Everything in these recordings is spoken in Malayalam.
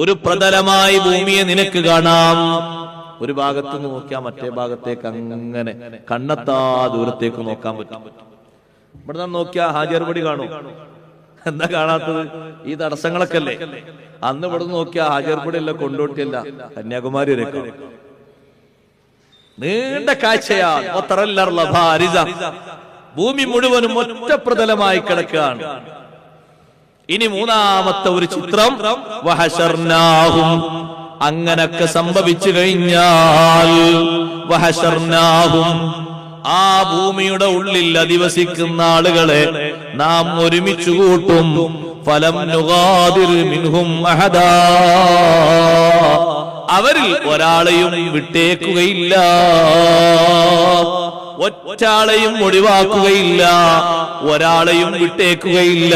ഒരു പ്രതലമായി ഭൂമിയെ നിനക്ക് കാണാം. ഒരു ഭാഗത്ത് നോക്കിയാൽ മറ്റേ ഭാഗത്തേക്ക് അങ്ങനെ കണ്ണെത്താ ദൂരത്തേക്ക് നോക്കാൻ പറ്റും. ഇവിടെ നിന്ന് നോക്കിയാ ഹാജർപടി കാണും. എന്താ കാണാത്തത്? ഈ തടസ്സങ്ങളൊക്കെ അല്ലേ അന്ന് ഇവിടെ നിന്ന് നോക്കിയാ ഹാജർപടി അല്ല കൊണ്ടോട്ടിയല്ല കന്യാകുമാരി വരെ. നീണ്ട കാഴ്ചയാണ്. ഭൂമി മുഴുവനും ഒറ്റപ്രതലമായി കിടക്കുകയാണ്. ഇനി മൂന്നാമത്തെ ഒരു ചിത്രം വഹശർനാഹും. അങ്ങനൊക്കെ സംഭവിച്ചു കഴിഞ്ഞാൽ വഹശർനാഹും ആ ഭൂമിയുടെ ഉള്ളിൽ അധിവസിക്കുന്ന ആളുകളെ നാം ഒരുമിച്ചു കൂട്ടും. ഫലം മിൻഹും അഹദാ. അവരിൽ ഒരാളെയും വിട്ടേക്കുകയില്ല. ഒറ്റാളെയും ഒഴിവാക്കുകയില്ല. ഒരാളെയും വിട്ടേക്കുകയില്ല.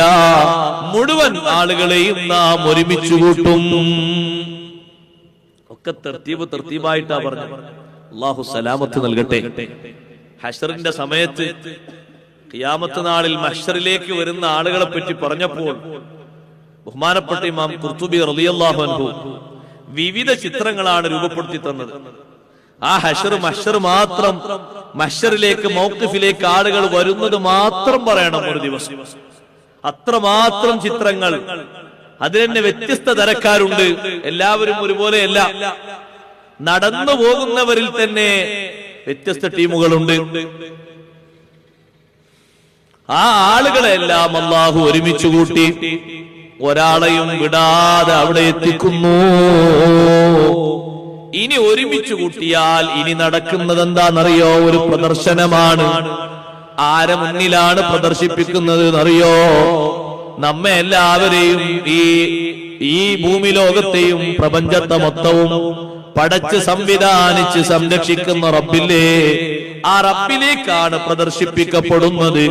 മുഴുവൻ ആളുകളെയും നാം ഒരുമിച്ച് കൂട്ടും. ഒക്കെ തർത്തീബ് തർത്തീബായിട്ടാ പറഞ്ഞു അള്ളാഹു സലാമത്ത് നൽകട്ടെ. ഹഷറിന്റെ സമയത്ത് ഖിയാമത്ത് നാളിൽ മഷറിലേക്ക് വരുന്ന ആളുകളെ പറ്റി പറഞ്ഞപ്പോൾ ബഹുമാനപ്പെട്ട ഇമാം കുർത്തുബി റളിയല്ലാഹു അൻഹു വിവിധ ചിത്രങ്ങളാണ് രൂപപ്പെടുത്തി തന്നത്. ആ ഹഷർ മഷർ മാത്രം മഷറിലേക്ക് മൗക്കിഫിലേക്ക് ആളുകൾ വരുന്നത് മാത്രം പറയണം ഒരു ദിവസം. അത്രമാത്രം ചിത്രങ്ങൾ. അതിൽ തന്നെ വ്യത്യസ്ത തരക്കാരുണ്ട്. എല്ലാവരും ഒരുപോലെയല്ല. നടന്നു പോകുന്നവരിൽ തന്നെ വ്യത്യസ്ത ടീമുകളുണ്ട്. ആ ആളുകളെല്ലാം അള്ളാഹു ഒരുമിച്ച് കൂട്ടി. ഒരാളെയും വിടാതെ അവിടെ എത്തിക്കുന്നു. ഇനി ഒരുമിച്ച് കൂട്ടിയാൽ ഇനി നടക്കുന്നത് എന്താണെന്നറിയോ ഒരു പ്രദർശനമാണ്. ആരെ മുന്നിലാണ് പ്രദർശിപ്പിക്കുന്നത് എന്നറിയോ? നമ്മെ എല്ലാവരെയും ഈ ഈ ഭൂമി ലോകത്തെയും പ്രപഞ്ചത്തെ മൊത്തവും പടച്ച് സംവിധാനിച്ച് സംരക്ഷിക്കുന്ന റബ്ബില്ലേ ആ റബ്ബിലേക്കാണ് പ്രദർശിപ്പിക്കപ്പെടുന്നത്.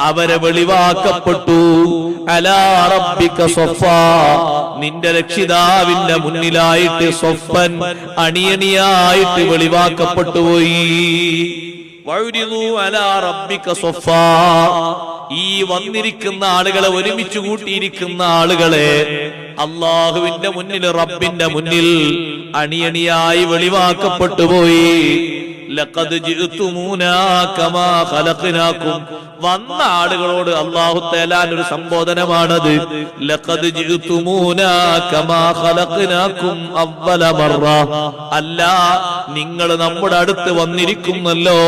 അവരെ വെളിവാക്കപ്പെട്ടു. നിന്റെ രക്ഷിതാവിന്റെ മുന്നിലായിട്ട് സ്വഫൻ അണിയണിയായിട്ട് വെളിവാക്കപ്പെട്ടു പോയി. ഈ വന്നിരിക്കുന്ന ആളുകളെ ഒരുമിച്ച് കൂട്ടിയിരിക്കുന്ന ആളുകളെ അള്ളാഹുവിന്റെ മുന്നിൽ റബ്ബിന്റെ മുന്നിൽ അണിയണിയായി വെളിവാക്കപ്പെട്ടു പോയി. വന്ന ആളുകളോട് അള്ളാഹു തേലാൻ ഒരു സംബോധനമാണത്. അല്ല നിങ്ങൾ നമ്മുടെ അടുത്ത് വന്നിരിക്കുന്നല്ലോ.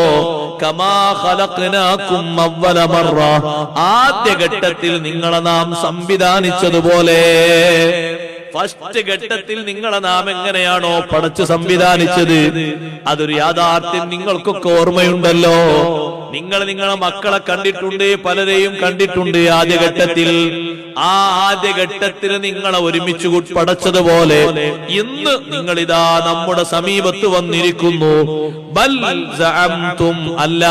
ആദ്യ ഘട്ടത്തിൽ നിങ്ങളെ നാം സംവിധാനിച്ചതുപോലെ de ഫസ്റ്റ് ഘട്ടത്തിൽ നിങ്ങളെ നാം എങ്ങനെയാണോ പടച്ച് സംവിധാനിച്ചത്? അതൊരു യാഥാർത്ഥ്യം നിങ്ങൾക്കൊക്കെ ഓർമ്മയുണ്ടല്ലോ. നിങ്ങൾ നിങ്ങളെ മക്കളെ കണ്ടിട്ടുണ്ട് പലരെയും കണ്ടിട്ടുണ്ട് ആദ്യഘട്ടത്തിൽ ആ ആദ്യഘട്ടത്തിൽ നിങ്ങളെ ഒരുമിച്ച് പടച്ചതുപോലെ ഇന്ന് നിങ്ങൾ ഇതാ നമ്മുടെ സമീപത്ത് വന്നിരിക്കുന്നു. ബൽ അല്ല.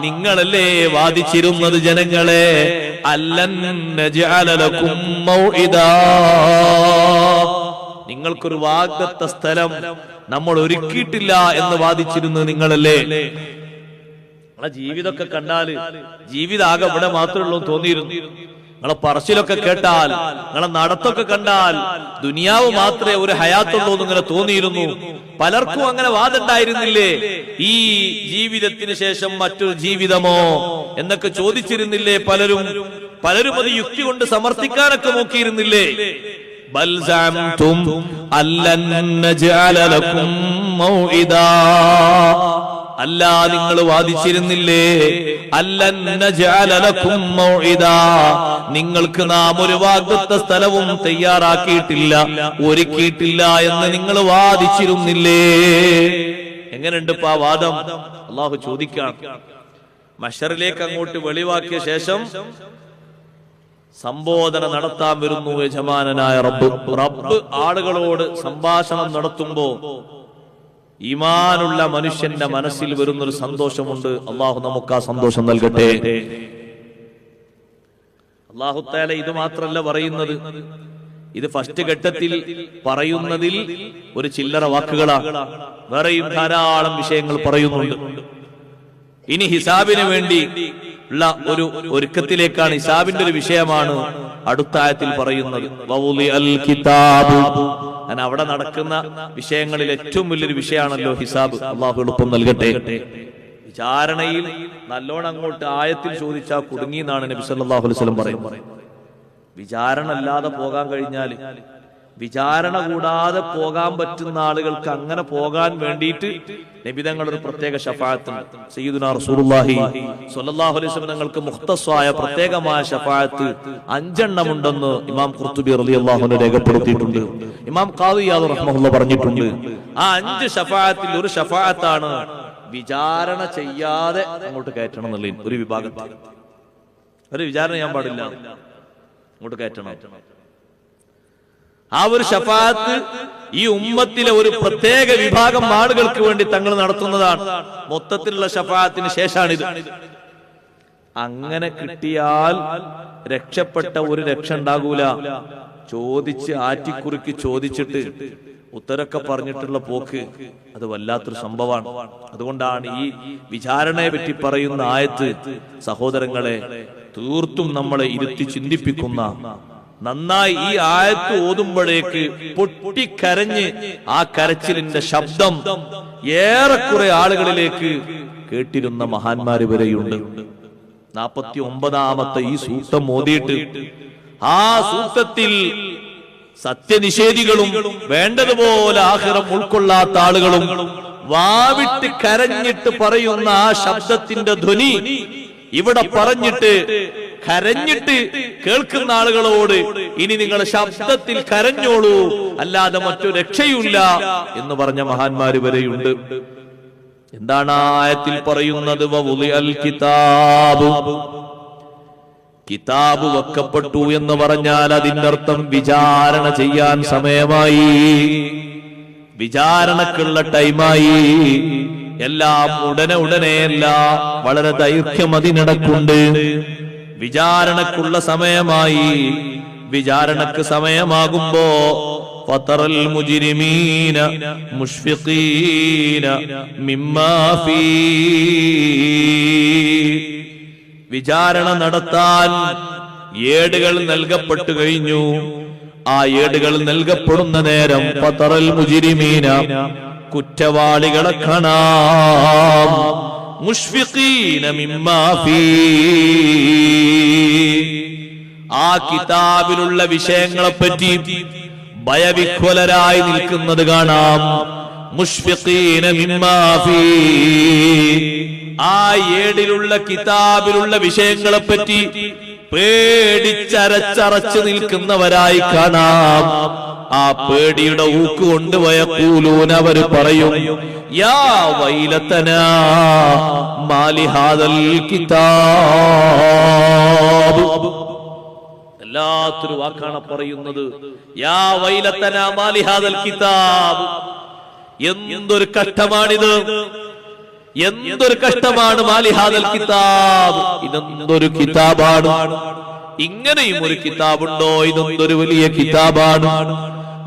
നിങ്ങളല്ലേ വാദിച്ചിരുന്നത് ജനങ്ങളെ? അല്ലൻ നജ്അല ലക്കും മൗഇദാ. നിങ്ങൾക്കൊരു വാഗ്ദത്ത സ്ഥലം നമ്മൾ ഒരുക്കിയിട്ടില്ല എന്ന് വാദിച്ചിരുന്നു നിങ്ങളല്ലേ? നിങ്ങളെ ജീവിതമൊക്കെ കണ്ടാൽ ജീവിതാകെ ഇവിടെ മാത്രമേ ഉള്ളൂ എന്ന് തോന്നിയിരുന്നു. നിങ്ങളെ പറശിലൊക്കെ കേട്ടാൽ നിങ്ങളെ നടത്തൊക്കെ കണ്ടാൽ ദുനിയാവ് മാത്രമേ ഒരു ഹയാത്തുള്ളൂ എന്ന് ഇങ്ങനെ തോന്നിയിരുന്നു. പലർക്കും അങ്ങനെ വാദമുണ്ടായിരുന്നില്ലേ? ഈ ജീവിതത്തിന് ശേഷം മറ്റൊരു ജീവിതമോ എന്നൊക്കെ ചോദിച്ചിരുന്നില്ലേ പലരും? പലരും അത് യുക്തി കൊണ്ട് സമർത്ഥിക്കാനൊക്കെ നോക്കിയിരുന്നില്ലേ? ബൽ സഅംതും മൗഇദാ. അല്ല നിങ്ങൾ വാദിച്ചിരുന്നില്ലേ? മൗഇദാ. നിങ്ങൾക്ക് നാം ഒരു വാഗ്ദത്ത സ്ഥലവും തയ്യാറാക്കിയിട്ടില്ല. ഒരുക്കിയിട്ടില്ല എന്ന് നിങ്ങൾ വാദിച്ചിരുന്നില്ലേ? എങ്ങനെയുണ്ട് ഇപ്പൊ ആ വാദം? അള്ളാഹു ചോദിക്കാം. മഷറിലേക്ക് അങ്ങോട്ട് വെളിവാക്കിയ ശേഷം സംബോധന നടത്താൻ വരുന്നു യജമാനായ റബ്ബ്. റബ്ബ് ആളുകളോട് സംഭാഷണം നടത്തുമ്പോ ഈമാനുള്ള മനുഷ്യന്റെ മനസ്സിൽ വരുന്നൊരു സന്തോഷമുണ്ട്. അള്ളാഹു നമുക്ക് ആ സന്തോഷം നൽകട്ടെ. അള്ളാഹുത്താല ഇത് മാത്രല്ല പറയുന്നത്. ഇത് ഫസ്റ്റ് ഘട്ടത്തിൽ പറയുന്നതിൽ ഒരു ചില്ലറ വാക്കുകളാണ് വേറെയും ധാരാളം വിഷയങ്ങൾ പറയുന്നുണ്ട്. ഇനി ഹിസാബിന് വേണ്ടി ഉള്ള ഒരു ഒരുക്കത്തിലേക്കാണ് ഇസാബിന്റെ ഒരു വിഷയമാണ് അടുത്ത ആയത്തിൽ പറയുന്നത്. അങ്ങനെ അവിടെ നടക്കുന്ന വിഷയങ്ങളിൽ ഏറ്റവും വലിയൊരു വിഷയമാണല്ലോ ഹിസാബ്. അള്ളാഹു എളുപ്പം നൽകട്ടെ. വിചാരണയിൽ നല്ലോണം അങ്ങോട്ട് ആയത്തിൽ ചോദിച്ചാൽ കുടുങ്ങി എന്നാണ് നബി സല്ലല്ലാഹു അലൈഹി പറയുന്നത്. വിചാരണ അല്ലാതെ പോകാൻ കഴിഞ്ഞാൽ വിചാരണ കൂടാതെ പോകാൻ പറ്റുന്ന ആളുകൾക്ക് അങ്ങനെ പോകാൻ വേണ്ടിയിട്ട് നബിതങ്ങൾ ഒരു പ്രത്യേക ഷഫായത്തുണ്ട്. സയ്യിദുനാ റസൂലുള്ളാഹി സ്വല്ലല്ലാഹു അലൈഹി വസല്ലം തങ്ങൾക്ക് മുഖ്തസ്വായ പ്രത്യേകമായ ഷഫായത്ത് അഞ്ചെണ്ണമുണ്ടെന്ന് ഇമാം ഖുർത്തുബി റളിയല്ലാഹു അൻഹു രേഖപ്പെടുത്തിയിട്ടുണ്ട്. ഇമാം ഖാദിയാദ് റഹ്മഹുള്ള പറഞ്ഞിട്ടുണ്ട്. ആ അഞ്ച് ഷഫായത്തിൽ ഒരു ഷഫായത്താണ് വിചാരണ ചെയ്യാതെ അങ്ങോട്ട് കയറ്റണം എന്നുള്ള ഒരു വിഭാഗത്തിൽ. ഒരു വിചാരണ ചെയ്യാൻ പാടില്ല. അങ്ങോട്ട് കയറ്റണം. ആ ഒരു ഷഫാത്ത് ഈ ഉമ്മത്തിലെ ഒരു പ്രത്യേക വിഭാഗം ആളുകൾക്ക് വേണ്ടി തങ്ങൾ നടത്തുന്നതാണ്. മൊത്തത്തിലുള്ള ഷഫാത്തിന് ശേഷമാണിത് അങ്ങനെ കിട്ടിയാൽ രക്ഷപ്പെട്ട ഒരു രക്ഷ ഉണ്ടാകൂല. ചോദിച്ച് ആറ്റിക്കുറുക്കി ചോദിച്ചിട്ട് ഉത്തരൊക്കെ പറഞ്ഞിട്ടുള്ള പോക്ക് അത് വല്ലാത്തൊരു സംഭവമാണ്. അതുകൊണ്ടാണ് ഈ വിചാരണയെ പറ്റി പറയുന്ന ആയത്ത് സഹോദരങ്ങളെ തീർത്തും നമ്മളെ ഇരുത്തി ചിന്തിപ്പിക്കുന്ന നന്നായി ഈ ആയത്ത് ഓതുമ്പോഴേക്ക് പൊട്ടിക്കരഞ്ഞ് ആ കരച്ചിലിന്റെ ശബ്ദം ഏറെക്കുറെ ആളുകളിലേക്ക് കേട്ടിരുന്ന മഹാന്മാര് വരെയുണ്ട്. നാപ്പത്തി ഒമ്പതാമത്തെ ഈ സൂക്തം ഓതിയിട്ട് ആ സൂക്തത്തിൽ സത്യനിഷേധികളും വേണ്ടതുപോലെ ആഹ്റം ഉൾക്കൊള്ളാത്ത ആളുകളും വാവിട്ട് കരഞ്ഞിട്ട് പറയുന്ന ആ ശബ്ദത്തിന്റെ ധ്വനി ഇവിടെ പറഞ്ഞിട്ട് കരഞ്ഞിട്ട് കേൾക്കുന്ന ആളുകളോട് ഇനി നിങ്ങൾ ശബ്ദത്തിൽ കരഞ്ഞോളൂ. അല്ലാതെ മറ്റു രക്ഷയില്ല എന്ന് പറഞ്ഞ മഹാന്മാര് വരെയുണ്ട്. എന്താണ് ആയത്തിൽ പറയുന്നത്? കിതാബ്. കിതാബ്. വെക്കപ്പെട്ടു എന്ന് പറഞ്ഞാൽ അതിന്റെ അർത്ഥം വിചാരണ ചെയ്യാൻ സമയമായി. വിചാരണക്കുള്ള ടൈമായി. എല്ലാം ഉടനെ ഉടനെയല്ല വളരെ ദൈർഘ്യം അതിനിടക്കുണ്ട്. വിചാരണക്കുള്ള സമയമായി. വിചാരണക്ക് സമയമാകുമ്പോ ഫതറൽ المجرمين مشفقين മിമ്മാ ഫീ. വിചാരണ നടത്താൻ ഏടുകൾ നൽകപ്പെട്ടു കഴിഞ്ഞു. ആ ഏടുകൾ നൽകപ്പെടുന്ന നേരം പത്തറൽ മുജിരിമീന കുറ്റവാളികളെ കാണാം. ആ കിതാബിലുള്ള വിഷയങ്ങളെ പറ്റി ഭയവിഹ്വലരായി നിൽക്കുന്നത് കാണാം. ആ ഏടിലുള്ള കിതാബിലുള്ള വിഷയങ്ങളെ പറ്റി പേടിച്ചരച്ചറച്ചു നിൽക്കുന്നവരായി കാണാം. ആ പേടിയുടെ ഊക്ക് കൊണ്ടുപോയ കൂലൂൻ അവർ പറയും യാ വൈലത്തന മാലിഹാദൽ കിതാബ്. വല്ലാത്തൊരു വാക്കാണ് പറയുന്നത് യാ വൈലത്തന മാലിഹാദൽ കിതാബ്. എന്തൊരു കഷ്ടമാണിത്. എന്തൊരു കഷ്ടമാണ് മാലിഹാദൽ കിതാബ് ഇതെന്തൊരു കിതാബാണ് ഇങ്ങനെയും ഒരു കിതാബുണ്ടോ ഇതെന്തൊരു വലിയ കിതാബാണ്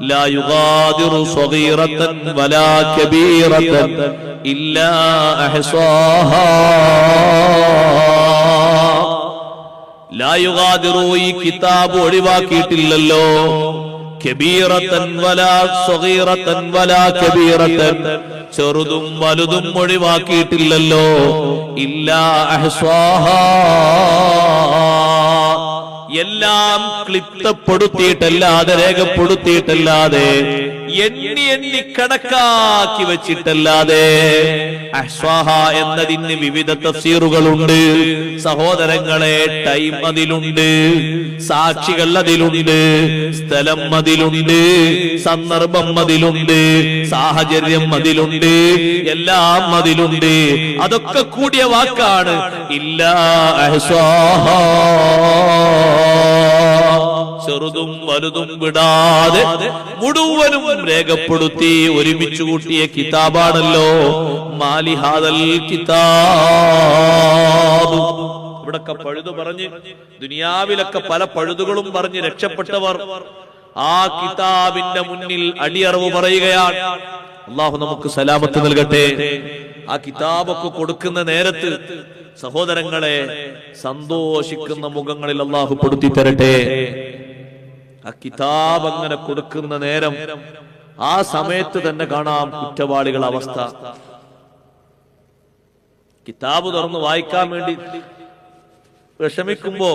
لا يغادر صغيرة ولا كبيرة إلا أحصاها لا يغادر ഈ കിതാബ് ഒഴിവാക്കിയിട്ടില്ലല്ലോ ചെറുതും വലുതും ഒഴിവാക്കിയിട്ടില്ലല്ലോ. ഇല്ല എല്ലാം ക്ലിപ്തപ്പെടുത്തിയിട്ടല്ലാതെ രേഖപ്പെടുത്തിയിട്ടല്ലാതെ എണ്ണി എണ്ണി കണക്കാക്കി വെച്ചിട്ടല്ലാതെ. എന്നതിന് വിവിധ തഫ്സീറുകളുണ്ട്. സഹോദരങ്ങളെ ടൈം അതിലുണ്ട്. സാക്ഷികൾ അതിലുണ്ട്. സ്ഥലം അതിലുണ്ട്. സന്ദർഭം അതിലുണ്ട്. സാഹചര്യം അതിലുണ്ട്. എല്ലാം അതിലുണ്ട്. അതൊക്കെ കൂടിയ വാക്കാണ് ഇല്ല അഹ്സ്വാഹ ചെറുതും വലുതും വിടാതെ മുഴുവനും രേഖപ്പെടുത്തി ഒരുമിച്ച് കൂട്ടിയ കിതാബാണല്ലോ മാലിഹാദൽ കിതാബ്. ഇവിടൊക്കെ പഴുതു പറഞ്ഞ് ദുനിയാവിലൊക്കെ പല പഴുതുകളും പറഞ്ഞ് രക്ഷപ്പെട്ടവർ ആ കിതാബിന്റെ മുന്നിൽ അടിയറവ് പറയുകയാണ്. അള്ളാഹു നമുക്ക് സലാമത്ത് നൽകട്ടെ. ആ കിതാബൊക്കെ കൊടുക്കുന്ന നേരത്ത് സഹോദരങ്ങളെ സന്തോഷിക്കുന്ന മുഖങ്ങളിൽ അള്ളാഹു പെടുത്തി തരട്ടെ. ആ കിതാബ് അങ്ങനെ കൊടുക്കുന്ന നേരം ആ സമയത്ത് തന്നെ കാണാം കുറ്റവാളികളുടെ അവസ്ഥ. കിതാബ് തുറന്ന് വായിക്കാൻ വേണ്ടി വിഷമിക്കുമ്പോ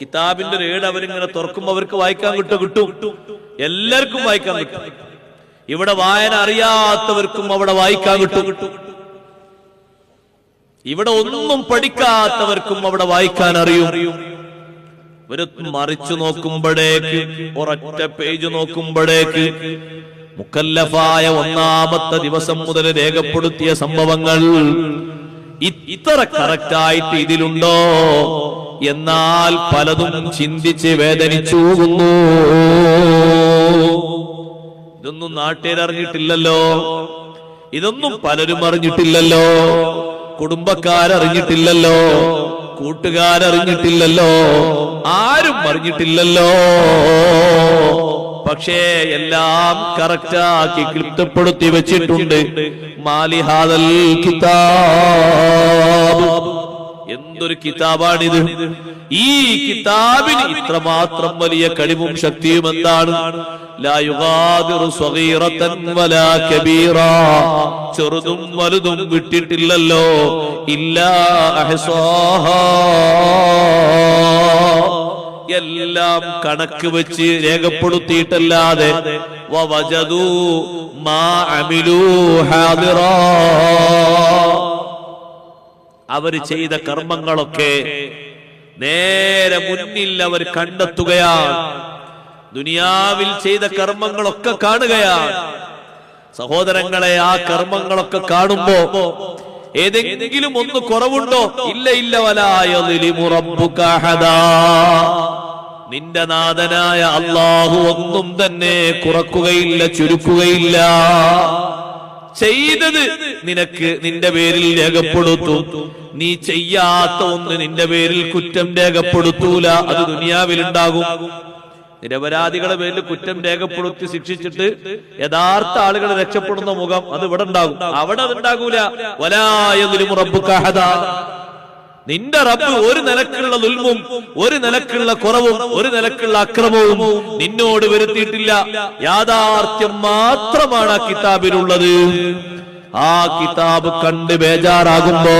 കിതാബിന്റെ ഒരു ഏട് അവരിങ്ങനെ തുറക്കുമ്പോ അവർക്ക് വായിക്കാൻ കിട്ടും കിട്ടും. എല്ലാവർക്കും വായിക്കാൻ കിട്ടും. ഇവിടെ വായന അറിയാത്തവർക്കും അവിടെ വായിക്കാൻ കിട്ടും കിട്ടും. ഇവിടെ ഒന്നും പഠിക്കാത്തവർക്കും അവിടെ വായിക്കാൻ അറിയും. ഇവർ മറിച്ചു നോക്കുമ്പോഴേക്ക് ഒരൊറ്റ പേജ് നോക്കുമ്പോഴേക്ക് മുക്കല്ലഫായ ഒന്നാമത്തെ ദിവസം മുതൽ രേഖപ്പെടുത്തിയ സംഭവങ്ങൾ ഇത്ര കറക്റ്റായിട്ട് ഇതിലുണ്ടോ എന്നാൽ പലതും ചിന്തിച്ച് വേദനിച്ചു ഇതൊന്നും നാട്ടുകാരറിഞ്ഞിട്ടില്ലല്ലോ ഇതൊന്നും പലരും അറിഞ്ഞിട്ടില്ലല്ലോ. കുടുംബക്കാരറിഞ്ഞിട്ടില്ലല്ലോ. കൂട്ടുകാരറിഞ്ഞിട്ടില്ലല്ലോ. ആരും അറിഞ്ഞിട്ടില്ലല്ലോ. പക്ഷേ എല്ലാം കറക്റ്റാക്കി കൃപ്തപ്പെടുത്തി വെച്ചിട്ടുണ്ട്. മാലിഹാദൽ കിതാബ്. എന്തൊരു കിതാബാണിത് ഈ കിതാബിന് ഇത്രമാത്രം വലിയ കഴിവും ശക്തിയും എന്താണ്. ചെറുതും വലുതും വിട്ടിട്ടില്ലല്ലോ ഇല്ല. എല്ലാം കണക്ക് വെച്ച് രേഖപ്പെടുത്തിയിട്ടല്ലാതെ വവജദൂ മാ അമിലു ഹാദിറാ അവർ ചെയ്ത കർമ്മങ്ങളൊക്കെ നേരെ മുന്നിൽ അവർ കണ്ടെത്തുകയാണ്. ദുനിയാവിൽ ചെയ്ത കർമ്മങ്ങളൊക്കെ കാണുകയാണ്. സഹോദരങ്ങളെ ആ കർമ്മങ്ങളൊക്കെ കാണുമ്പോ ഏതെങ്കിലും ഒന്ന് കുറവുണ്ടോ? ഇല്ല ഇല്ല വലായ നിന്റെ നാഥനായ അള്ളാഹു ഒന്നും തന്നെ കുറക്കുകയില്ല ചുരുക്കുകയില്ല. ചെയ്തത് നിനക്ക് നിന്റെ പേരിൽ രേഖപ്പെടുത്തും. നീ ചെയ്യാത്ത ഒന്ന് നിന്റെ പേരിൽ കുറ്റം രേഖപ്പെടുത്തൂല. അത് ദുനിയാവിൽ ഉണ്ടാകും നിരപരാധികളെ പേരിൽ കുറ്റം രേഖപ്പെടുത്തി ശിക്ഷിച്ചിട്ട് യഥാർത്ഥ ആളുകൾ രക്ഷപ്പെടുന്ന മുഖം അത് ഇവിടെ ഉണ്ടാകും. അവിടെ അത് ഉണ്ടാകൂല. വലായ റബ്ബുക്കഹദാ നിന്റെ റബ്ബ് ഒരു നിലക്കുള്ള ദുൽമും ഒരു നിലക്കുള്ള കുറവും ഒരു നിലക്കുള്ള അക്രമവും നിന്നോട് വരുത്തിയിട്ടില്ല. യാഥാർത്ഥ്യം മാത്രമാണ് ആ കിതാബിലുള്ളത്. ആ കിതാബ് കണ്ട് ബേജാറാകുമ്പോ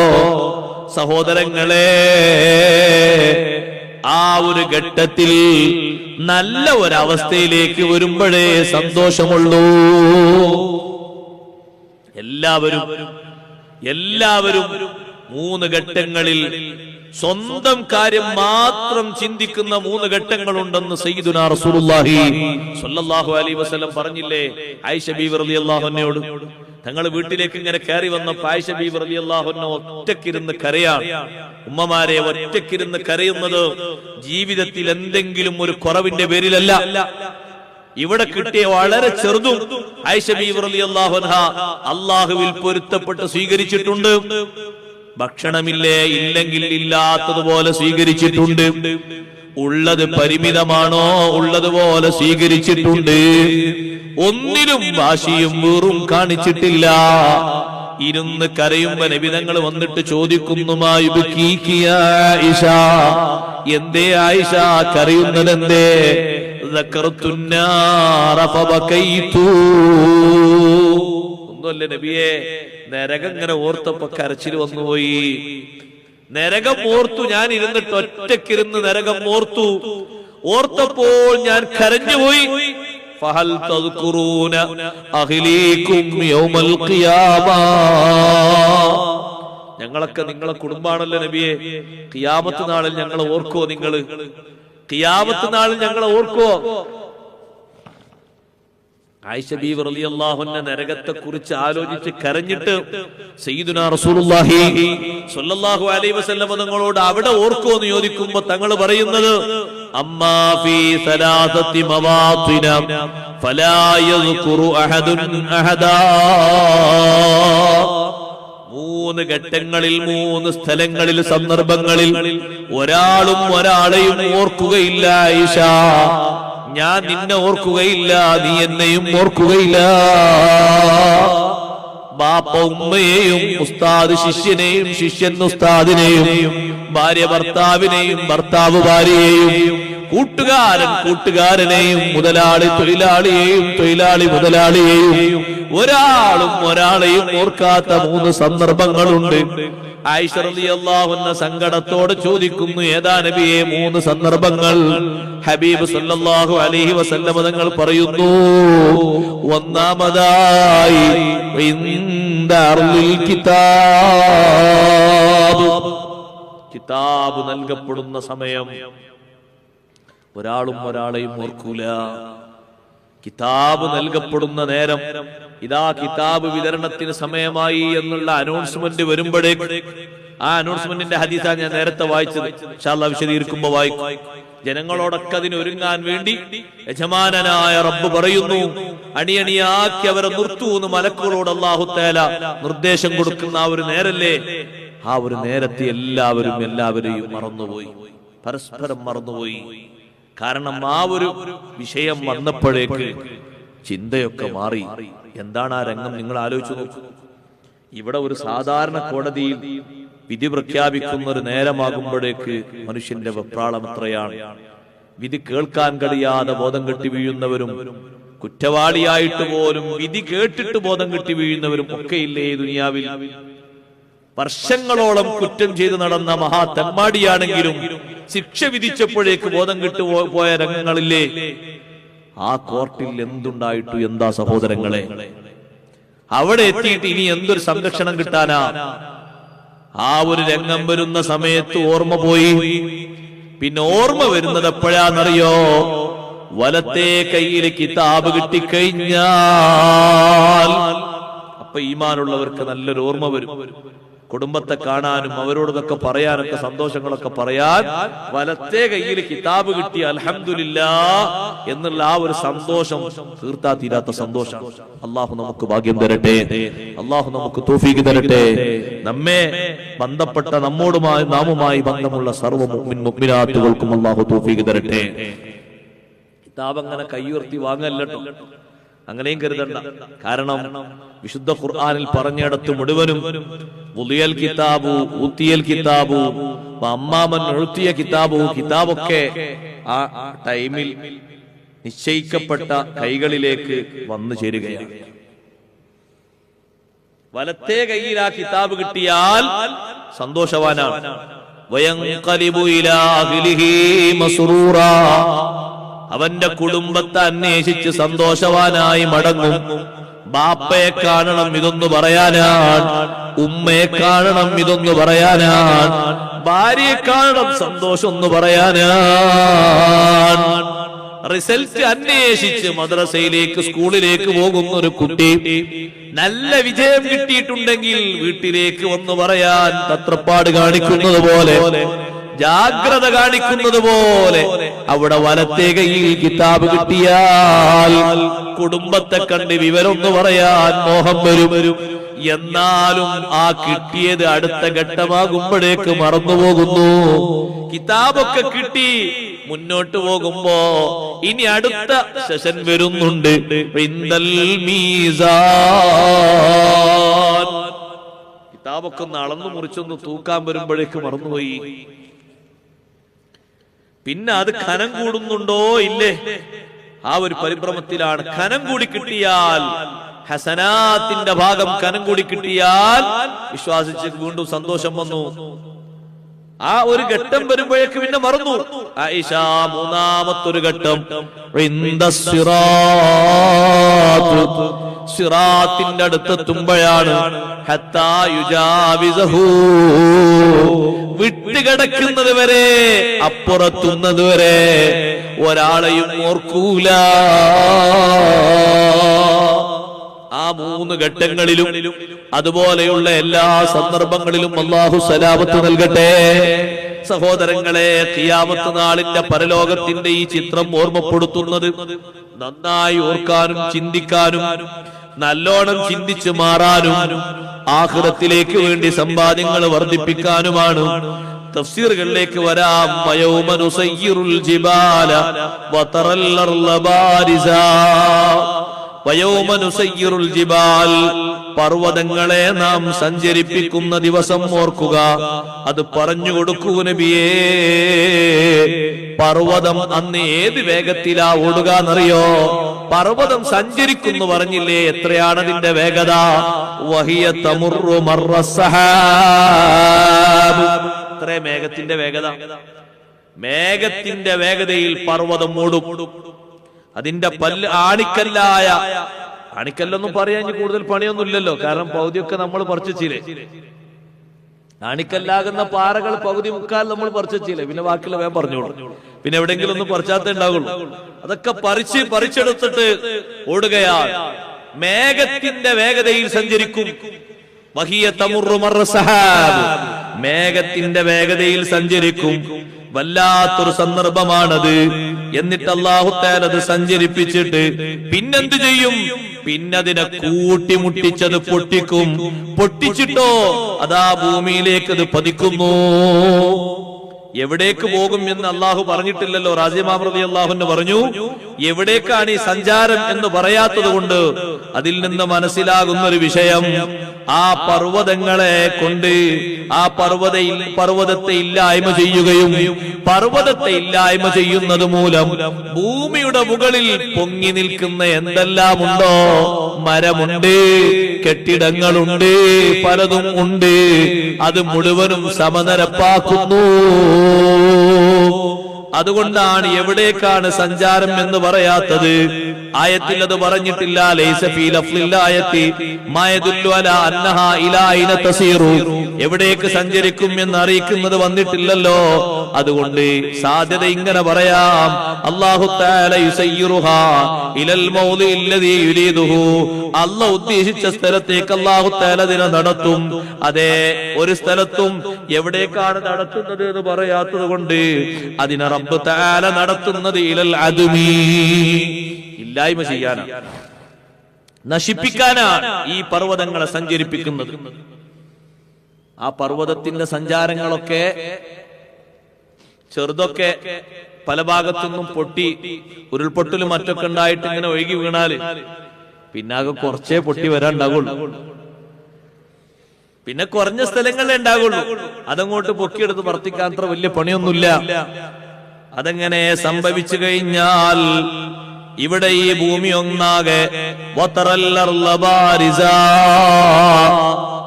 സഹോദരങ്ങളെ ആ ഒരു ഘട്ടത്തിൽ നല്ല ഒരവസ്ഥയിലേക്ക് വരുമ്പോഴേ സന്തോഷമുള്ളൂ. എല്ലാവരും എല്ലാവരും മൂന്ന് ഘട്ടങ്ങളിൽ സ്വന്തം കാര്യം മാത്രം ചിന്തിക്കുന്ന മൂന്ന് ഘട്ടങ്ങളുണ്ടെന്ന് സയ്യിദുനാ റസൂലുള്ളാഹി സ്വല്ലല്ലാഹു അലൈഹി വസല്ലം പറഞ്ഞില്ലേ? ആയിഷ ബീവി റളിയല്ലാഹു അൻഹയോട്. തങ്ങൾ വീട്ടിലേക്ക് ഇങ്ങനെ കയറി വന്നപ്പോ ആയിഷ ബീവി റളിയല്ലാഹു അൻഹ ഒറ്റക്കിരുന്ന് കരയാണ്. ഉമ്മമാരെ ഒറ്റക്കിരുന്ന് കരയുന്നത് ജീവിതത്തിൽ എന്തെങ്കിലും ഒരു കുറവിന്റെ പേരിലല്ല. ഇവിടെ കിട്ടിയ വളരെ ചെറുതും റളിയല്ലാഹു അൻഹ അള്ളാഹുവിൽ പൊരുത്തപ്പെട്ട് സ്വീകരിച്ചിട്ടുണ്ട്. ഭക്ഷണമില്ലേ? ഇല്ലെങ്കിൽ ഇല്ലാത്തതുപോലെ സ്വീകരിച്ചിട്ടുണ്ട്. ഉള്ളത് പരിമിതമാണോ? ഉള്ളതുപോലെ സ്വീകരിച്ചിട്ടുണ്ട്. ഒന്നിനും വാശിയും വീറും കാണിച്ചിട്ടില്ല. ഇരുന്ന് കരയുമ്പോ നബിതങ്ങൾ വന്നിട്ട് ചോദിക്കുന്നുമായി എന്തേ ആയിഷ? കരയുന്നത് എന്തേ ഒന്നുമല്ല നബിയെ? നരകം ഇങ്ങനെ ഓർത്തപ്പോ കരച്ചിൽ വന്നുപോയി. നരകം ഓർത്തു ഞാൻ ഇരുന്നിട്ട് ഒറ്റക്കിരുന്ന് നരകം ഓർത്തു. ഓർത്തപ്പോൾ ഞാൻ കരഞ്ഞുപോയി. ഫഹൽ അഹ്ലീകും യൗമൽ ഞങ്ങളൊക്കെ നിങ്ങളെ കുടുംബാണല്ലോ നബിയെ. ഖിയാമത്ത് നാളിൽ ഞങ്ങളെ ഓർക്കോ നിങ്ങൾ? ഖിയാമത്ത് നാളിൽ ഞങ്ങളെ ഓർക്കോ ആയിഷ ബീവി ആലോചിച്ച് കരഞ്ഞിട്ട് സയ്യിദുനാ റസൂലുള്ളാഹി സ്വല്ലല്ലാഹു അലൈഹി വസല്ലം തങ്ങളോട് അവിടെ ഓർക്കോ എന്ന് ചോദിക്കുമ്പോൾ തങ്ങൾ പറയുന്നത് അമ്മാ ഫീ സലാസത്തി ഫലാ യസ്കുറു അഹദുൻ അഹദാ. മൂന്ന് ഘട്ടങ്ങളിൽ മൂന്ന് സ്ഥലങ്ങളിൽ സന്ദർഭങ്ങളിൽ ഒരാളും ഒരാളെയും ഓർക്കുകയില്ല ആയിഷ. ഞാൻ നിന്നെ ഓർക്കുകയില്ല നീ എന്നെയും ഓർക്കുകയില്ല. ബാപ്പ ഉമ്മയെയും ഉസ്താദ് ശിഷ്യനെയും ശിഷ്യൻ ഉസ്താദിനെയും ഭാര്യ ഭർത്താവിനെയും ഭർത്താവ് ഭാര്യയെയും കൂട്ടുകാരൻ കൂട്ടുകാരനെയും മുതലാളി തൊഴിലാളിയെയും തൊഴിലാളി മുതലാളിയെയും ഒരാളും ഒരാളെയും ഓർക്കാത്ത മൂന്ന് സന്ദർഭങ്ങളുണ്ട്. സങ്കടത്തോടെ ചോദിക്കുന്നു ഏതാ നബിയെ? മൂന്ന് സന്ദർഭങ്ങൾ. ഹബീബ് സല്ലാഹു അലഹി വസല്ലമ തങ്ങൾ പറയുന്നു ഒന്നാമതായി കിതാബ്. കിതാബ് നൽകപ്പെടുന്ന സമയം ഒരാളും ഒരാളെയും ഓർക്കൂല. കിതാബ് നൽകപ്പെടുന്ന നേരം ഇതാ കിതാബ് വിതരണത്തിന് സമയമായി എന്നുള്ള അനൗൺസ്മെന്റ് വരുമ്പോഴേ ആ അനൗൺസ്മെന്റിന്റെ ഹദീസ ഞാൻ നേരത്തെ വായിച്ചത്. ഇൻഷാല്ലാ വിശദീകരിക്കുമ്പോ വായിക്കും. ജനങ്ങളോടൊക്കെ അതിന് ഒരുങ്ങാൻ വേണ്ടി യജമാനായ റബ്ബ് പറയുന്നു അണിയണിയാക്കി അവരെ നിർത്തൂന്ന് മലക്കുകളോട് അള്ളാഹുത്തേല നിർദ്ദേശം കൊടുക്കുന്ന ആ ഒരു നേരല്ലേ? ആ ഒരു നേരത്തെ എല്ലാവരും എല്ലാവരെയും മറന്നുപോയി. പരസ്പരം മറന്നുപോയി. കാരണം ആ ഒരു വിഷയം വന്നപ്പോഴേക്ക് ചിന്തയൊക്കെ മാറി. എന്താണ് ആ രംഗം? നിങ്ങൾ ആലോചിച്ചു നോക്കൂ. ഇവിടെ ഒരു സാധാരണ കോടതിയിൽ വിധി പ്രഖ്യാപിക്കുന്ന ഒരു നേരമാകുമ്പോഴേക്ക് മനുഷ്യന്റെ വെപ്രാളം എത്രയാണ് വിധി കേൾക്കാൻ കഴിയാതെ ബോധം കെട്ടി വീഴുന്നവരും കുറ്റവാളിയായിട്ട് പോലും വിധി കേട്ടിട്ട് ബോധം കെട്ടി വീഴുന്നവരും ഒക്കെ ഇല്ലേ ദുനിയാവിൽ? വർഷങ്ങളോളം കുറ്റം ചെയ്ത് നടന്ന മഹാ തെമ്മാടിയാണെങ്കിലും ശിക്ഷ വിധിച്ചപ്പോഴേക്ക് ബോധം കിട്ടു പോയ രംഗങ്ങളില്ലേ? ആ കോർട്ടിൽ എന്തുണ്ടായിട്ടു എന്താ സഹോദരങ്ങളെ? അവിടെ എത്തിയിട്ട് ഇനി എന്തൊരു സംരക്ഷണം കിട്ടാനാ? ആ ഒരു രംഗം വരുന്ന സമയത്ത് ഓർമ്മ പോയി. പിന്നെ ഓർമ്മ വരുന്നത് എപ്പോഴാന്നറിയോ വലത്തെ കയ്യിൽ കിതാബ് കിട്ടിക്കഴിഞ്ഞാൽ. അപ്പൊ ഈമാനുള്ളവർക്ക് നല്ലൊരു ഓർമ്മ വരും. കുടുംബത്തെ കാണാനും അവരോടൊക്കെ പറയാനൊക്കെ സന്തോഷങ്ങളൊക്കെ പറയാൻ വലത്തെ കയ്യിൽ കിതാബ് കിട്ടി അലഹമില്ല എന്നുള്ള ആ ഒരു സന്തോഷം തീർത്താ തീരാത്ത സന്തോഷം അള്ളാഹു നമുക്ക് ഭാഗ്യം തരട്ടെ. അള്ളാഹു നമുക്ക് തോഫീക്ക് തരട്ടെ. നമ്മെ ബന്ധപ്പെട്ട നമ്മോടുമായി നാമുമായി ബന്ധമുള്ള സർവ മുഅ്മിൻ മുഅ്മിനാത്തുകൾക്കും അള്ളാഹു തോഫീക്ക് തരട്ടെ. കിതാബ് അങ്ങനെ കൈയുയർത്തി വാങ്ങല്ലോ അങ്ങനെയും കരുതണ്ട. കാരണം വിശുദ്ധ ഖുർആാനിൽ പറഞ്ഞിടത്ത് മുഴുവനും പുതിയൽ കിതാബു ഊത്തിയൽ കിതാബു അമ്മാമൻ എഴുത്തിയ കിതാബു കിതാബൊക്കെ ആ ടൈമിൽ നിശ്ചയിക്കപ്പെട്ട കൈകളിലേക്ക് വന്നു ചേരുകയാണ്. വലത്തെ കയ്യിൽ ആ കിതാബ് കിട്ടിയാൽ സന്തോഷവാനാണ്. അവന്റെ കുടുംബത്തെ അന്വേഷിച്ച് സന്തോഷവാനായി മടങ്ങും. ബാപ്പയെ കാണണം ഇതൊന്ന് പറയാനാണ്. ഉമ്മയെ കാണണം ഇതൊന്ന് പറയാനാണ്. ഭാര്യയെ കാണണം സന്തോഷം ഒന്ന് പറയാനാണ്. റിസൾട്ട് അന്വേഷിച്ച് മദ്രസയിലേക്ക് സ്കൂളിലേക്ക് പോകുന്ന ഒരു കുട്ടി നല്ല വിജയം കിട്ടിയിട്ടുണ്ടെങ്കിൽ വീട്ടിലേക്ക് ഒന്ന് പറയാൻ തത്രപ്പാട് കാണിക്കുന്നത് പോലെ ജാഗ്രത കാണിക്കുന്നത് പോലെ അവിടെ വലത്തെ കയ്യിൽ കിതാബ് കിട്ടിയാൽ കുടുംബത്തെ കണ്ട് വിവരമൊന്ന് പറയാൻ മോഹം വരും. എന്നാലും ആ കിട്ടിയത് അടുത്ത ഘട്ടമാകുമ്പോഴേക്ക് മറന്നുപോകുന്നു. കിതാബൊക്കെ കിട്ടി മുന്നോട്ട് പോകുമ്പോ ഇനി അടുത്ത സെഷൻ വരുന്നുണ്ട്. കിതാബൊക്കെ ഒന്ന് അളന്നു മുറിച്ചൊന്ന് തൂക്കാൻ വരുമ്പോഴേക്ക് മറന്നുപോയി. പിന്നെ അത് ഖനം കൂടുന്നുണ്ടോ? ഇല്ലേ. ആ ഒരു പരിഭ്രമത്തിലാണ്. ഖനം കൂടി കിട്ടിയാൽ ഹസനാത്തിന്റെ ഭാഗം ഖനം കൂടി കിട്ടിയാൽ വിശ്വാസിച്ച് വീണ്ടും സന്തോഷം വന്നു. ആ ഒരു ഘട്ടം വരുമ്പോഴേക്ക് പിന്നെ മറന്നു. ഐഷ മൂന്നാമത്തൊരു ഘട്ടം. സിറാത്തിന്റെ അടുത്തെത്തുമ്പോഴാണ് ഹത്താ. വിട്ടുകിടക്കുന്നത് വരെ അപ്പുറത്തുന്നത് വരെ ഒരാളെയും ഓർക്കൂല. ആ മൂന്ന് ഘട്ടങ്ങളിലും അതുപോലെയുള്ള എല്ലാ സന്ദർഭങ്ങളിലും അള്ളാഹു സലാമത്ത് നൽകട്ടെ. സഹോദരങ്ങളെ കിയാമത്ത് നാളിന്റെ പരലോകത്തിന്റെ ഈ ചിത്രം ഓർമ്മപ്പെടുത്തുന്നത് നന്നായി ഓർക്കാനും ചിന്തിക്കാനും നല്ലോണം ചിന്തിച്ചു മാറാനും ആഹൃതത്തിലേക്ക് വേണ്ടി സമ്പാദ്യങ്ങൾ വർദ്ധിപ്പിക്കാനുമാണ് തഫ്സീറുകളിലേക്ക് വരാം. ജിബാല ജിബാൽ പർവതങ്ങളെ നാം സഞ്ചരിപ്പിക്കുന്ന ദിവസം ഓർക്കുക. അത് പറഞ്ഞു കൊടുക്കൂ നബിയേ. പർവതം അന്ന് ഏത് വേഗത്തിലാ ഓടുക എന്നറിയോ പർവതം സഞ്ചരിക്കുന്നു പറഞ്ഞില്ലേ? എത്രയാണ് അതിന്റെ വേഗത? വഹിയ തമുറു മർറ എത്ര മേഘത്തിന്റെ വേഗത. മേഘത്തിന്റെ വേഗതയിൽ പർവതം മൂടും. അതിന്റെ പല്ല് ആണിക്കല്ലായ ആണിക്കല്ലൊന്നും പറയാൻ കൂടുതൽ പണിയൊന്നും ഇല്ലല്ലോ കാരണം പൗതിയൊക്കെ നമ്മൾ പറിച്ചില്ലേ ആണിക്കല്ലാകുന്ന പാറകൾ പകുതി മുക്കാൽ നമ്മൾ പറിച്ചില്ലേ പിന്നെ ബാക്കിയുള്ള വേഗം പറഞ്ഞോളൂ. പിന്നെ എവിടെയെങ്കിലും ഒന്ന് പറിച്ചാത്തേ ഉണ്ടാകുള്ളൂ. അതൊക്കെ പറിച്ച് പറിച്ചെടുത്തിട്ട് ഓടുകയാണ് മേഘത്തിന്റെ വേഗതയിൽ സഞ്ചരിക്കും. മേഘത്തിന്റെ വേഗതയിൽ സഞ്ചരിക്കും. വല്ലാത്തൊരു സന്ദർഭമാണത്. എന്നിട്ട് അള്ളാഹുത്താൽ അത് സഞ്ചരിപ്പിച്ചിട്ട് പിന്നെന്ത് ചെയ്യും? പിന്നതിനെ കൂട്ടിമുട്ടിച്ചത് പൊട്ടിക്കും. പൊട്ടിച്ചിട്ടോ? അതാ ഭൂമിയിലേക്ക് അത് പതിക്കുന്നു. എവിടേക്ക് പോകും എന്ന് അള്ളാഹു പറഞ്ഞിട്ടില്ലല്ലോ? റാജിമാമൃതി അള്ളാഹുന്ന് പറഞ്ഞു എവിടേക്കാണ് ഈ സഞ്ചാരം എന്ന് പറയാത്തത് കൊണ്ട് അതിൽ നിന്ന് മനസ്സിലാകുന്ന ഒരു വിഷയം ആ പർവതങ്ങളെ കൊണ്ട് ആ പർവത പർവതത്തെ ഇല്ലായ്മ ചെയ്യുകയും പർവതത്തെ ഇല്ലായ്മ ചെയ്യുന്നത് മൂലം ഭൂമിയുടെ മുകളിൽ പൊങ്ങി നിൽക്കുന്ന എന്തെല്ലാം ഉണ്ടോ? മരമുണ്ട് കെട്ടിടങ്ങളുണ്ട് പലതും ഉണ്ട്. അത് മുഴുവനും സമനിരപ്പാക്കുന്നു. അതുകൊണ്ടാണ് എവിടേക്കാണ് സഞ്ചാരം എന്ന് പറയാത്തത്? ആയത്തിൽ അത് പറഞ്ഞിട്ടില്ല. എവിടേക്ക് സഞ്ചരിക്കും എന്ന് അറിയിക്കുന്നത് വന്നിട്ടില്ലല്ലോ. അതുകൊണ്ട് സാധ്യത ഇങ്ങനെ പറയാം. അല്ലാഹ് ഉദ്ദേശിച്ച സ്ഥലത്തേക്ക് അല്ലാഹു തആല അതിനെ നടത്തും. അതെ ഒരു സ്ഥലത്തും എവിടേക്കാണ് നടത്തുന്നത് എന്ന് പറയാത്തത് കൊണ്ട് അതിനെ റബ്ബ് തആല നടത്തുന്നത് ഇലൽ അദ്മീ. ഇല്ലായ്മ ചെയ്യാനാണ്. നശിപ്പിക്കാനാണ് ഈ പർവതങ്ങളെ സഞ്ചരിപ്പിക്കുന്നത്. ആ പർവതത്തിന്റെ സഞ്ചാരങ്ങളൊക്കെ ചെറുതൊക്കെ പല ഭാഗത്തുനിന്നും പൊട്ടി ഉരുൾപൊട്ടലും മറ്റൊക്കെ ഉണ്ടായിട്ട് ഇങ്ങനെ ഒഴുകി വീണാൽ പിന്നാകെ കുറച്ചേ പൊട്ടി വരാണ്ടാകുള്ളൂ പിന്നെ കുറഞ്ഞ സ്ഥലങ്ങളിലേ ഉണ്ടാകുള്ളൂ അതങ്ങോട്ട് പൊക്കിയെടുത്ത് വർത്തിക്കാൻ അത്ര വലിയ പണിയൊന്നുമില്ല. അതെങ്ങനെ സംഭവിച്ചു കഴിഞ്ഞാൽ ഇവിടെ ഈ ഭൂമി ഒന്നാകെ.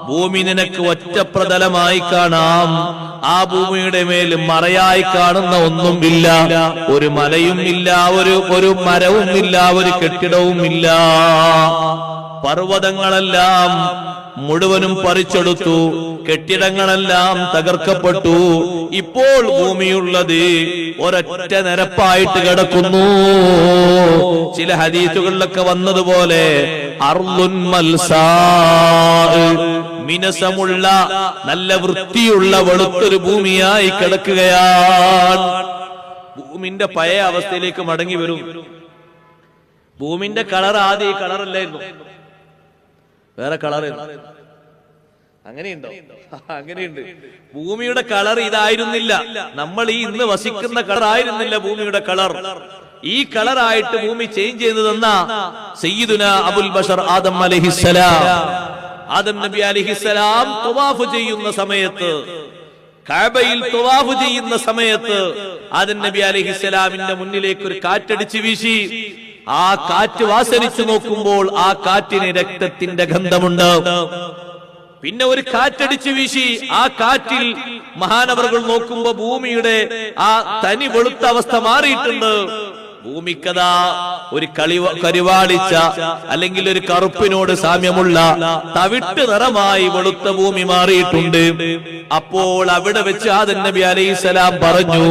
ഭൂമി നിനക്ക് ഒറ്റപ്രതലമായി കാണാം. ആ ഭൂമിയുടെ മേൽ മറയായി കാണുന്ന ഒന്നും ഇല്ല ഒരു മലയും ഇല്ല ഒരു ഒരു മരവും ഇല്ല ഒരു കെട്ടിടവും ഇല്ല പർവതങ്ങളെല്ലാം മുഴുവനും പറിച്ചെടുത്തു കെട്ടിടങ്ങളെല്ലാം തകർക്കപ്പെട്ടു. ഇപ്പോൾ ഭൂമിയുള്ളത് ഒരൊറ്റ നിരപ്പായിട്ട് കിടക്കുന്നു. ചില ഹദീസുകളിലൊക്കെ വന്നതുപോലെ മിനസമുള്ള നല്ല വൃത്തിയുള്ള വെളുത്തൊരു ഭൂമിയായി കിടക്കുകയാണ്. ഭൂമിന്റെ പഴയ അവസ്ഥയിലേക്ക് മടങ്ങി വരും. ഭൂമിന്റെ കളർ ആദ്യം ഈ കളറല്ലായിരുന്നു. വേറെ കളർ അങ്ങനെയുണ്ടോ? അങ്ങനെയുണ്ട്. ഭൂമിയുടെ കളർ ഇതായിരുന്നില്ല. നമ്മൾ ഈ ഇന്ന് വസിക്കുന്ന കളർ ആയിരുന്നില്ല ഭൂമിയുടെ കളർ. ഈ കളറായിട്ട് ഭൂമി ചേഞ്ച് ചെയ്തു തന്ന സയ്യിദുന അബുൽ ബഷർ ആദം അലഹിസലാം ആദം നബി അലഹിസലാം തുവാഫ് ചെയ്യുന്ന സമയത്ത് കാബയിൽ തുവാഫ് ചെയ്യുന്ന സമയത്ത് ആദം നബി അലഹിസലാമിന്റെ മുന്നിലേക്ക് ഒരു കാറ്റടിച്ച് വീശി. ആ കാറ്റ് വാസനിച്ചു നോക്കുമ്പോൾ ആ കാറ്റിന് രക്തത്തിന്റെ ഗന്ധമുണ്ട്. പിന്നെ ഒരു കാറ്റടിച്ചു വീശി ആ കാറ്റിൽ മഹാനവറുകൾ നോക്കുമ്പോ ഭൂമിയുടെ ആ തനി വെളുത്ത അവസ്ഥ മാറിയിട്ടുണ്ട്. ഭൂമിക്കതാ ഒരു കളി കരിവാളിച്ച അല്ലെങ്കിൽ ഒരു കറുപ്പിനോട് സാമ്യമുള്ള തവിട്ട് നിറമായി വെളുത്ത ഭൂമി മാറിയിട്ടുണ്ട്. അപ്പോൾ അവിടെ വെച്ച് ആദൻ നബി അലൈസലാം പറഞ്ഞു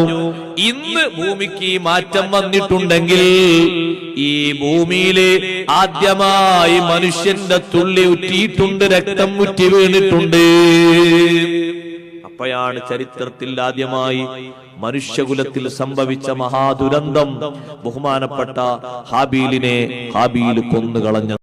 ഇന്ന് ഭൂമിക്ക് മാറ്റം വന്നിട്ടുണ്ടെങ്കിൽ ഈ ഭൂമിയിൽ ആദ്യമായി മനുഷ്യന്റെ തുള്ളി ഉറ്റിയിട്ടുണ്ട് രക്തം ഉറ്റി വീണിട്ടുണ്ട്. അപ്പോഴാണ് ചരിത്രത്തിൽ ആദ്യമായി മനുഷ്യകുലത്തിൽ സംഭവിച്ച മഹാദുരന്തം ബഹുമാനപ്പെട്ട ഹാബീലിനെ ഹാബീൽ കൊന്നുകളഞ്ഞത്